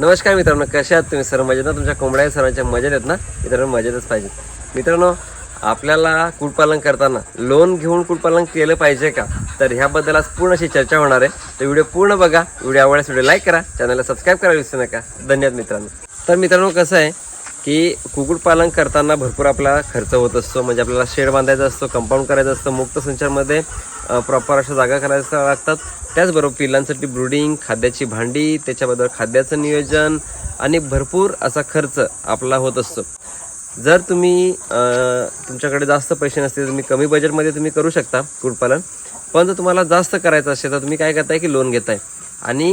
नमस्कार मित्रांनो कशा आहात तुम्ही? सर मजेत ना? तुमच्या कोंबड्या सरांच्या मजेत आहेत ना? मित्रांनो मजेतच पाहिजे मित्रांनो आपल्याला कुक्कुटपालन करताना लोन घेऊन कुक्कुटपालन केलं पाहिजे का? तर ह्याबद्दल आज पूर्ण अशी चर्चा होणार आहे. तर व्हिडिओ पूर्ण बघा. व्हिडिओ आवडल्यास व्हिडिओ लाईक करा. चॅनलला सबस्क्राईब करायला विसरू नका. धन्यवाद मित्रांनो. तर मित्रांनो कसं आहे की कुक्कुटपालन करताना भरपूर आपला खर्च होत असतो. म्हणजे आपल्याला शेड बांधायचा असतो कंपाऊंड करायचं असतं. मुक्त संचारमध्ये प्रॉपर अशा जागा करायला लागतात. त्याचबरोबर पिल्लांसाठी ब्रुडिंग खाद्याची भांडी त्याच्याबरोबर खाद्याचं नियोजन आणि भरपूर असा खर्च आपला होत असतो. जर तुम्ही तुमच्याकडे जास्त पैसे नसतील तुम्ही कमी बजेटमध्ये तुम्ही करू शकता कुक्कुटपालन पण जर तुम्हाला जास्त करायचं असेल तर तुम्ही काय करताय की लोन घेताय. आणि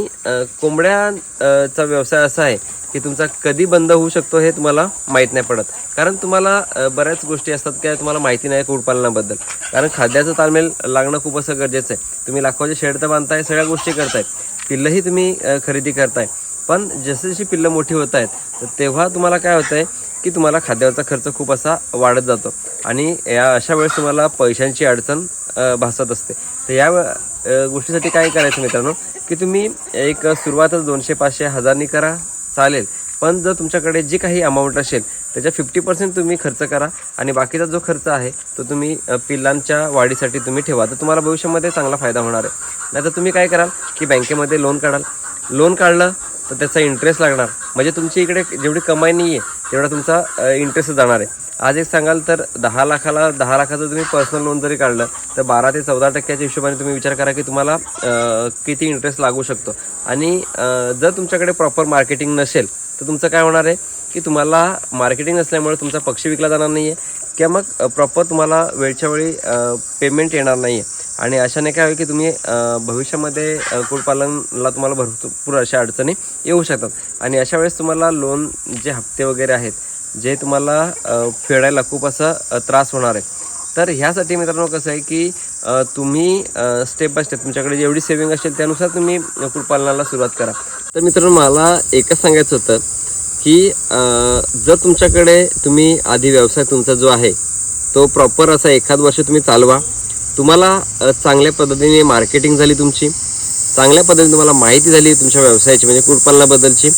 कोंबड्याचा व्यवसाय असा आहे की तुमचा कधी बंद होऊ शकतो हे तुम्हाला माहीत नाही पडत. कारण तुम्हाला बऱ्याच गोष्टी असतात की तुम्हाला माहिती नाही कुडपालनाबद्दल कारण खाद्याचं ताळमेल लागणं खूप असं गरजेचं आहे. तुम्ही लाखोचे शेड तर बांधताय सगळ्या गोष्टी करताय. पिल्लंही तुम्ही खरेदी करताय. पण जशी जशी पिल्लं मोठी होत आहेत तर तेव्हा तुम्हाला काय होतं आहे की तुम्हाला खाद्यावरचा खर्च खूप असा वाढत जातो. आणि या अशा वेळेस तुम्हाला पैशांची अडचण भासत असते. तर या गोष्टीसाठी काय करायचं मित्रांनो की तुम्ही एक सुरुवातच दोनशे पाचशे हजारनी करा चालेल. पण जर तुमच्याकडे जी काही अमाऊंट असेल त्याच्या फिफ्टी पर्सेंट तुम्ही खर्च करा आणि बाकीचा जो खर्च आहे तो तुम्ही पिल्लांच्या वाढीसाठी तुम्ही ठेवा. तर तुम्हाला भविष्यामध्ये चांगला फायदा होणार आहे. नाहीतर तुम्ही काय कराल की बँकेमध्ये लोन काढाल. लोन काढलं तर त्याचा इंटरेस्ट लागणार. म्हणजे तुमची इकडे जेवढी कमाई नाही आहे तेवढा तुमचा इंटरेस्ट जाणार आहे. आज एक सांगाल तर दहा लाखाला दहा लाखाचं तुम्ही पर्सनल लोन जरी काढलं तर बारा ते चौदा टक्क्याच्या हिशोबाने तुम्ही विचार करा की तुम्हाला किती इंटरेस्ट लागू शकतो. आणि जर तुमच्याकडे प्रॉपर मार्केटिंग नसेल तर तुमचं काय होणार आहे की तुम्हाला मार्केटिंग नसल्यामुळे तुमचा पक्षी विकला जाणार नाही आहे किंवा मग प्रॉपर तुम्हाला वेळच्या वेळी पेमेंट येणार नाही आहे आणि अशाने काय होईल की तुम्ही भविष्यामध्ये कुक्कुटपालनला तुम्हाला भरपूर अशा अडचणी येऊ शकतात. आणि अशा वेळेस तुम्हाला लोन जे हप्ते वगैरे आहेत जे तुम्हाला फेडायला खूप असा त्रास होणार आहे तर ह्यासाठी मित्रांनो कसं आहे की तुम्ही स्टेप बाय स्टेप तुमच्याकडे जेवढी सेविंग असेल त्यानुसार तुम्ही कुक्कुटपालनाला सुरुवात करा. तर मित्रांनो मला एकच सांगायचं होतं की जर तुमच्याकडे तुम्ही आधी व्यवसाय तुमचा जो आहे तो प्रॉपर असा एखाद वर्ष तुम्ही चालवा. तुम्हाला चांगल्या पद्धतीने मार्केटिंग झाली तुमची. चांगल्या पद्धतीने तुम्हाला माहिती झाली तुमच्या व्यवसायाची म्हणजे कुक्कुटपालनाबद्दलची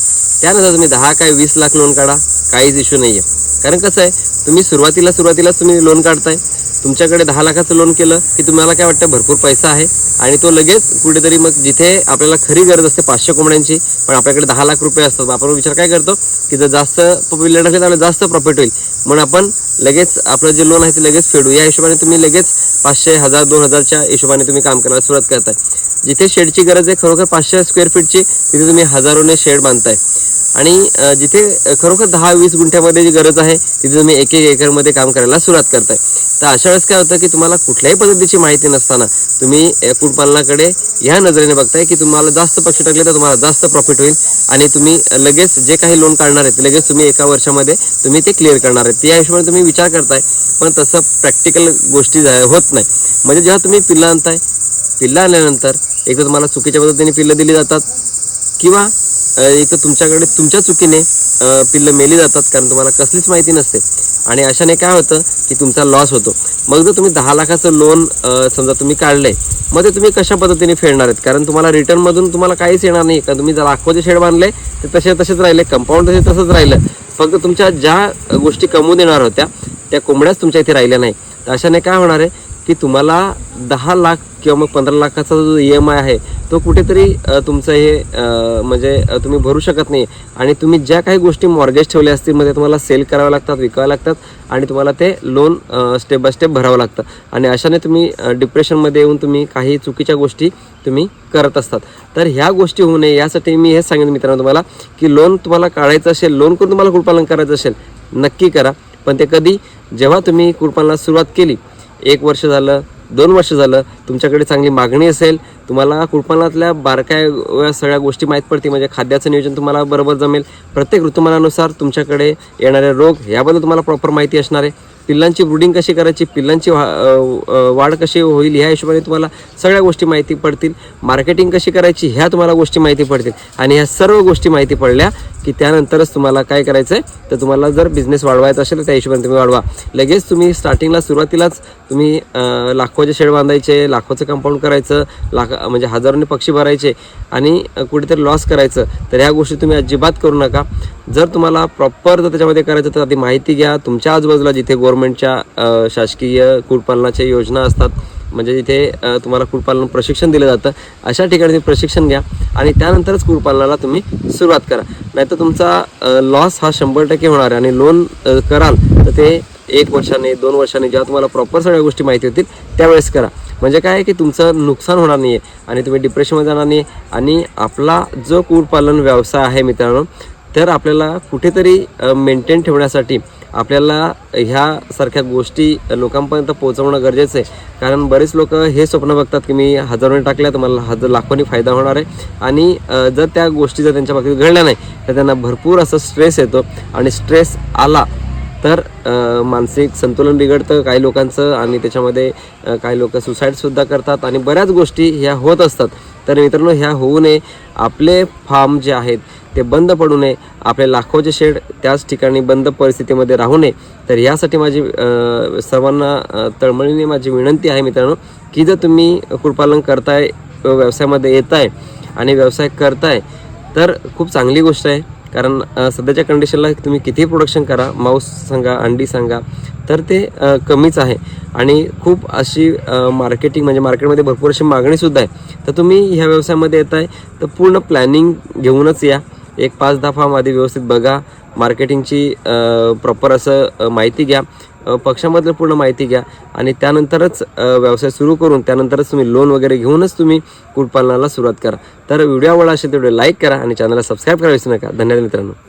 त्यानंतर तुम्ही दहा काय वीस लाख लोन काढा. काहीच इश्यू नाही आहे कारण कसं आहे तुम्ही सुरुवातीला सुरुवातीलाच तुम्ही लोन काढताय. तुमच्याकडे दहा लाखाचं लोन केलं की तुम्हाला काय वाटतं भरपूर पैसा आहे. आणि तो लगेच कुठेतरी मग जिथे आपल्याला खरी गरज असते पाचशे कोंबड्यांची पण आपल्याकडे दहा लाख रुपये असतात. आपण विचार काय करतो की जर जास्त पॉप्युलेट असेल तर आपल्याला जास्त प्रॉफिट होईल. म्हणून आपण लगेच आपलं जे लोन आहे ते लगेच फेडू या हिशोबाने तुम्ही लगेच पाचशे हजार दोन हजारच्या हिशोबाने तुम्ही काम करायला सुरुवात करताय. जिथे शेडची गरज आहे खरोखर पाचशे स्क्वेअर फीटची तिथे तुम्ही हजारोने शेड बांधताय. आणि जिथे खरोखर दहा वीस गुंठ्यामध्ये जी गरज आहे तिथे तुम्ही एक एक एकरमध्ये काम करायला सुरुवात करताय. तर अशा वेळेस काय होतं की तुम्हाला कुठल्याही पद्धतीची माहिती नसताना तुम्ही अ, कुक्कुटपालनाकडे ह्या नजरेने बघताय की तुम्हाला जास्त पक्षी टाकले तर तुम्हाला जास्त प्रॉफिट होईल आणि तुम्ही लगेच जे काही लोन काढणार आहे लगेच तुम्ही एका वर्षामध्ये तुम्ही ते क्लिअर करणार आहे त्या हिशोबाने तुम्ही विचार करताय पण तसं प्रॅक्टिकल गोष्टी होत नाही. म्हणजे जेव्हा तुम्ही पिल्लं आणताय पिल्लं आल्यानंतर एक तर तुम्हाला चुकीच्या पद्धतीने पिल्लं दिली जातात किंवा एक तर तुमच्याकडे तुमच्या चुकीने पिल्लं मेली जातात कारण तुम्हाला कसलीच माहिती नसते. आणि अशाने काय होतं की तुमचा लॉस होतो. मग जर तुम्ही दहा लाखाचं लोन समजा तुम्ही काढलंय मग ते तुम्ही कशा पद्धतीने फेडणार आहेत? कारण तुम्हाला रिटर्नमधून तुम्हाला काहीच येणार नाही का तुम्ही जर लाखोचे शेड बांधले ते तसे तसेच राहिले कंपाऊंड तसे तसंच राहिलं. फक्त तुमच्या ज्या गोष्टी कमवून येणार होत्या त्या कोंबड्याच तुमच्या इथे राहिल्या नाही तर अशाने काय होणार आहे? की तुम्हाला दहा लाख किंवा मग पंधरा लाखाचा जो ई एम आय आहे तो कुठेतरी तुमचं हे म्हणजे तुम्ही भरू शकत नाही. आणि तुम्ही ज्या काही गोष्टी मॉर्गेज ठेवल्या असतील मध्ये तुम्हाला सेल कराव्या लागतात विकाव्या लागतात आणि तुम्हाला ते लोन स्टेप बाय स्टेप भरावं लागतं. आणि अशाने तुम्ही डिप्रेशनमध्ये येऊन तुम्ही काही चुकीच्या गोष्टी तुम्ही करत असतात. तर ह्या गोष्टी होऊ नये यासाठी मी हेच सांगेन मित्रांनो तुम्हाला की लोन तुम्हाला काढायचं असेल लोन करून तुम्हाला कुक्कुटपालन करायचं असेल नक्की करा. पण ते कधी जेव्हा तुम्ही कुक्कुटपालनाला सुरुवात केली एक वर्ष झालं दोन वर्ष झालं तुमच्याकडे चांगली मागणी असेल तुम्हाला कुळपणातल्या बारकाय सगळ्या गोष्टी माहीत पडतील. म्हणजे खाद्याचं नियोजन तुम्हाला बरोबर जमेल. प्रत्येक ऋतुमानानुसार तुमच्याकडे येणारे रोग याबद्दल तुम्हाला प्रॉपर माहिती असणार आहे. पिल्लांची ब्रुडिंग कशी करायची पिल्लांची वा- वाढ कशी होईल ह्या हिशोबाने तुम्हाला सगळ्या गोष्टी माहिती पडतील. मार्केटिंग कशी करायची ह्या तुम्हाला गोष्टी माहिती पडतील. आणि ह्या सर्व गोष्टी माहिती पडल्या की त्यानंतरच तुम्हाला काय करायचं आहे तर तुम्हाला जर बिझनेस वाढवायचा असेल तर त्या हिशोबाने तुम्ही वाढवा. लगेच तुम्ही स्टार्टिंगला सुरुवातीलाच तुम्ही लाखोचे शेड बांधायचे लाखोचं कंपाऊंड करायचं लाख म्हणजे हजारोने पक्षी भरायचे आणि कुठेतरी लॉस करायचं तर ह्या गोष्टी तुम्ही अजिबात करू नका. जर तुम्हाला प्रॉपर जर त्याच्यामध्ये करायचं तर आधी माहिती घ्या. तुमच्या आजूबाजूला जिथे गव्हर्नमेंटच्या शासकीय कुक्कुटपालनाच्या योजना असतात म्हणजे जिथे तुम्हाला कुक्कुटपालन प्रशिक्षण दिलं जातं. अशा ठिकाणी तुम्ही प्रशिक्षण घ्या आणि त्यानंतरच कुक्कुटपालनाला तुम्ही सुरुवात करा. नाहीतर तुमचा लॉस हा शंभर टक्के होणार आहे आणि लोन कराल तर ते एक वर्षाने दोन वर्षाने जेव्हा तुम्हाला प्रॉपर सगळ्या गोष्टी माहिती होतील त्यावेळेस करा. म्हणजे काय आहे की तुमचं नुकसान होणार नाही आहे आणि तुम्ही डिप्रेशनमध्ये जाणार नाही आणि आपला जो कुक्कुटपालन व्यवसाय आहे मित्रांनो तर आपल्याला कुठेतरी मेंटेन ठेवण्यासाठी आपल्याला ह्यासारख्या गोष्टी लोकांपर्यंत पोहोचवणं गरजेचं आहे. कारण बरेच लोक हे स्वप्न बघतात की मी हजारोने टाकल्या तर मला हजार लाखोनी फायदा होणार आहे. आणि जर त्या गोष्टी जर त्यांच्या बाबतीत घडल्या नाही तर त्यांना भरपूर असं स्ट्रेस येतो. आणि स्ट्रेस आला तर मानसिक संतुलन बिघडतं काही लोकांचं आणि त्याच्यामध्ये काही लोक सुसाईडसुद्धा करतात. आणि बऱ्याच गोष्टी ह्या होत असतात. तर मित्रांनो ह्या होऊ नये. आपले फार्म जे आहेत ते बंद पडू नये. आपले लाखोचे शेड त्याच ठिकाणी बंद परिस्थितीमध्ये राहू नये. तर यासाठी माझी सर्वांना तळमळीने माझी विनंती आहे मित्रांनो की जर तुम्ही कुक्कुटपालन करताय व्यवसायामध्ये येत आहे आणि व्यवसाय करताय तर खूप चांगली गोष्ट आहे. कारण सध्याच्या कंडिशनला तुम्ही कितीही प्रोडक्शन करा मांस सांगा अंडी सांगा तर ते कमीच आहे. आणि खूप अशी मार्केटिंग म्हणजे मार्केटमध्ये भरपूर अशी मागणीसुद्धा आहे. तर तुम्ही ह्या व्यवसायामध्ये येत आहे तर पूर्ण प्लॅनिंग घेऊनच या. एक पाच दहा फार्म आधी व्यवस्थित बघा. मार्केटिंगची प्रॉपर असं माहिती घ्या. पक्षामधलं पूर्ण माहिती घ्या. आणि त्यानंतरच व्यवसाय सुरू करून त्यानंतरच तुम्ही लोन वगैरे घेऊनच तुम्ही कुक्कुटपालनाला सुरुवात करा. तर व्हिडिओ आवडला असेल तेवढे लाईक करा आणि चॅनलला सबस्क्राईब करा विसरू नका. धन्यवाद मित्रांनो.